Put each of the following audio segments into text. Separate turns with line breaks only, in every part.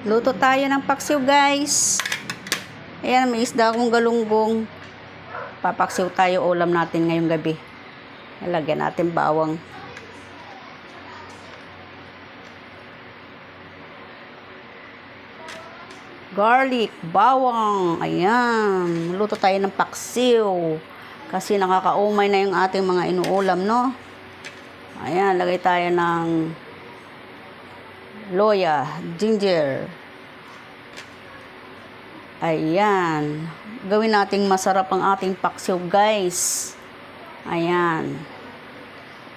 Luto tayo ng paksiw, guys. Ayan, may isda akong galunggong. Papaksiw tayo ulam natin ngayong gabi. Lagyan natin bawang. Garlic, bawang. Ayan. Luto tayo ng paksiw. Kasi nakakaumay na yung ating mga inuulam, no? Ayan, lagay tayo ng loya, ginger. Ayan. Gawin nating masarap ang ating paksiw, guys. Ayan.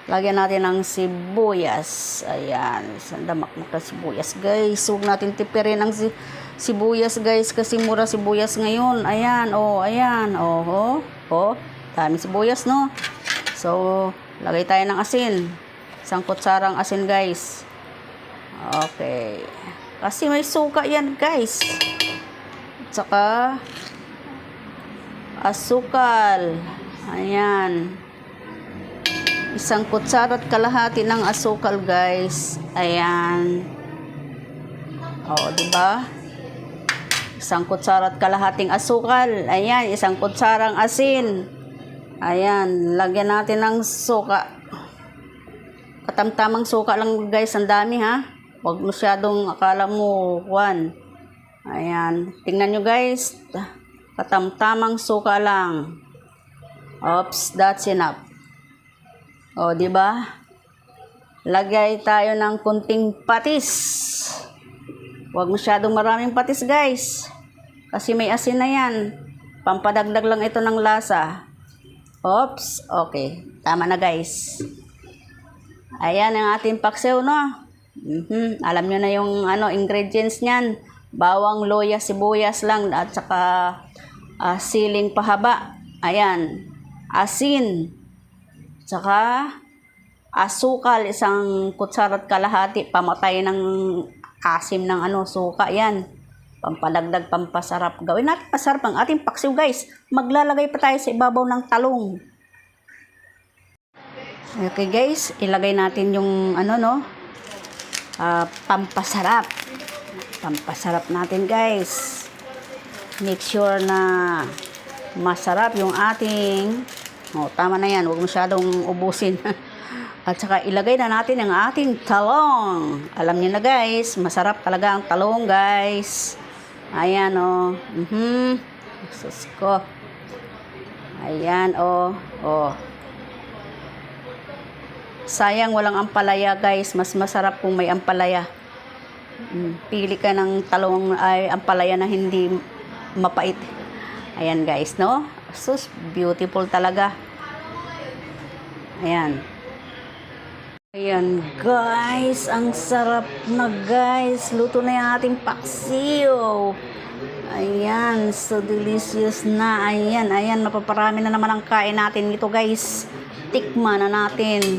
Lagyan natin ng sibuyas. Ayan. Sandamak na sibuyas, guys. Huwag natin tipirin ang si sibuyas, guys. Kasi mura sibuyas ngayon. Ayan. Oh, ayan. Oh, oh. Oh. Dami sibuyas, no? So, lagay tayo ng asin. Isang kutsarang asin, guys. Okay. Kasi may suka yan, guys. Tsaka, asukal. Ayan. Isang kutsara at kalahati ng asukal, guys. Ayan. O, di ba? Isang kutsara at kalahating asukal. Ayan, isang kutsarang asin. Ayan, lagyan natin ng suka. Katamtamang suka lang, guys. Ang dami, ha? Huwag masyadong akala mo, one. Ayan. Tingnan nyo, guys. Katamtamang suka lang. Oops, that's enough. O, di ba? Lagay tayo ng kunting patis. Huwag masyadong maraming patis, guys. Kasi may asin na yan. Pampadagdag lang ito ng lasa. Oops, okay. Tama na, guys. Ayan ang ating paksiw, no? Mhm. Alam nyo na yung ano, ingredients niyan. Bawang, loya, sibuyas lang at saka ah, siling pahaba. Ayan. Asin. Tsaka asukal, isang kutsara at kalahati. Pamatay ng asim ng ano, suka. Yan. Pampalagdag, pampasarap. Gawin natin pasarap ang ating paksiw, guys. Maglalagay pa tayo sa ibabaw ng talong. Okay, guys. Ilagay natin yung ano, no? Ah, pampasarap. Pampasarap natin, guys. Make sure na masarap yung ating Oh, tama na yan. Huwag masyadong ubusin. At saka ilagay na natin ang ating talong. Alam niyo na guys, masarap talaga ang talong guys. Ayan o. Oh. Mhm. Sus ko. Ayan o. Oh. oh. Sayang walang ampalaya guys. Mas masarap kung may ampalaya. Mm, Pili ka ng talong ay ampalaya na hindi mapait. Ayan guys, no? Sus, beautiful talaga. Ayan. Ayan guys, ang sarap na guys. Luto na yung ating paksiw. Ayan, so delicious na. Ayan, ayan, mapaparami na naman ang kain natin ito guys. Tikman na natin.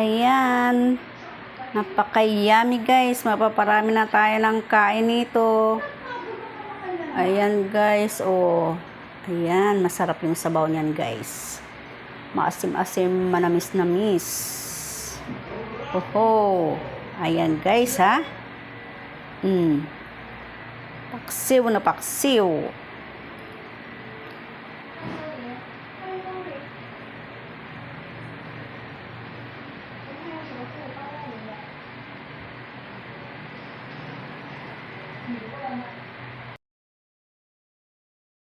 Ayan. Napaka-yummy guys. Mapaparami na tayo ng kain nito. Ayan guys. Oh. Ayan. Masarap yung sabaw niyan guys. Maasim-asim, manamis-namis. Oho. Ayan guys ha. Mm. Paksiw na paksiw. Amen.